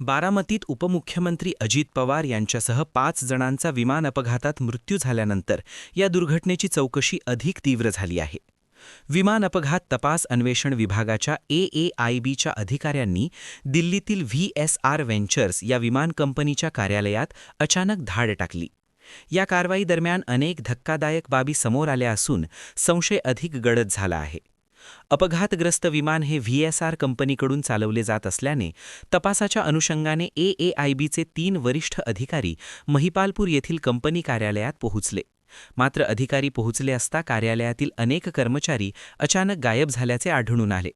बारामतीत उपमुख्यमंत्री अजित पवार यांच्यासह पाच जणांचा विमान अपघातात मृत्यू झाल्यानंतर या दुर्घटनेची चौकशी अधिक तीव्र झाली आहे. विमान अपघात तपास अन्वेषण विभागाच्या ए ए आय बीच्या अधिकाऱ्यांनी दिल्लीतील व्ही एस आर व्हेंचर्स या विमान कंपनीच्या कार्यालयात अचानक धाड टाकली. या कारवाईदरम्यान अनेक धक्कादायक बाबी समोर आल्या असून संशय अधिक गडद झाला आहे. अपघातग्रस्त विमान हे व्ही एस आर कंपनीकडून चालवले जात असल्याने तपासाच्या अनुषंगाने ए ए आय बीचे तीन वरिष्ठ अधिकारी महिपालपूर येथील कंपनी कार्यालयात पोहोचले. मात्र अधिकारी पोहोचले असता कार्यालयातील अनेक कर्मचारी अचानक गायब झाल्याचे आढळून आले.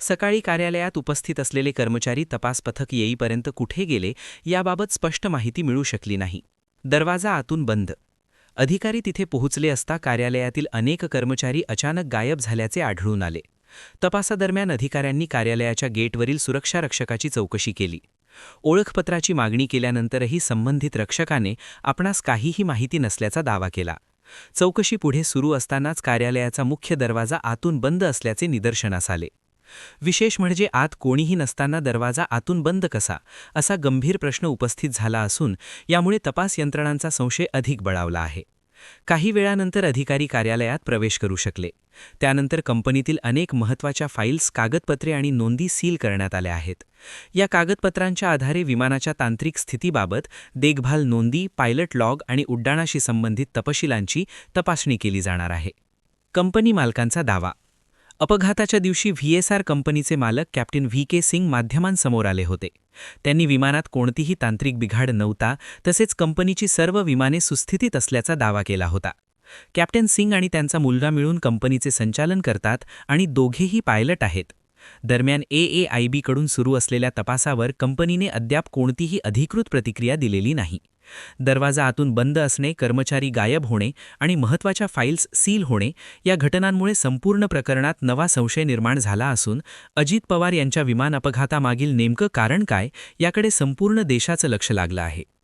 सकाळी कार्यालयात उपस्थित असलेले कर्मचारी तपास पथक येईपर्यंत कुठे गेले याबाबत स्पष्ट माहिती मिळू शकली नाही. दरवाजा आतून बंद. अधिकारी तिथे पोहोचले असता कार्यालयातील अनेक कर्मचारी अचानक गायब झाल्याचे आढळून आले. तपासादरम्यान अधिकाऱ्यांनी कार्यालयाच्या गेटवरील सुरक्षा रक्षकाची चौकशी केली. ओळखपत्राची मागणी केल्यानंतरही संबंधित रक्षकाने आपणास काहीही माहिती नसल्याचा दावा केला. चौकशी पुढे सुरू असतानाच कार्यालयाचा मुख्य दरवाजा आतून बंद असल्याचे निदर्शनास आले. विशेष म्हणजे आत कोणीही नसताना दरवाजा आतून बंद कसा असा गंभीर प्रश्न उपस्थित झाला असून यामुळे तपास यंत्रणांचा संशय अधिक बळावला आहे. काही वेळानंतर अधिकारी कार्यालयात प्रवेश करू शकले. त्यानंतर कंपनीतील अनेक महत्त्वाच्या फाईल्स कागदपत्रे आणि नोंदी सील करण्यात आल्या आहेत. या कागदपत्रांच्या आधारे विमानाच्या तांत्रिक स्थितीबाबत देखभाल नोंदी पायलट लॉग आणि उड्डाणाशी संबंधित तपशिलांची तपासणी केली जाणार आहे. कंपनी मालकांचा दावा अपघाताच्या दिवशी व्ही एस आर कंपनीचे मालक कॅप्टन व्ही के सिंग माध्यमांसमोर आले होते. त्यांनी विमानात कोणतीही तांत्रिक बिघाड नव्हता तसेच कंपनीची सर्व विमाने सुस्थितीत असल्याचा दावा केला होता. कॅप्टन सिंग आणि त्यांचा मुलगा मिळून कंपनीचे संचालन करतात आणि दोघेही पायलट आहेत. दरम्यान ए ए आय बीकडून सुरू असलेल्या तपासावर कंपनीने अद्याप कोणतीही अधिकृत प्रतिक्रिया दिलेली नाही. दरवाजा आतून बंद असणे कर्मचारी गायब होणे आणि महत्त्वाच्या फाईल्स सील होणे या घटनांमुळे संपूर्ण प्रकरणात नवा संशय निर्माण झाला असून अजित पवार यांच्या विमान अपघातामागील नेमकं कारण काय याकडे संपूर्ण देशाचं लक्ष लागलं आहे.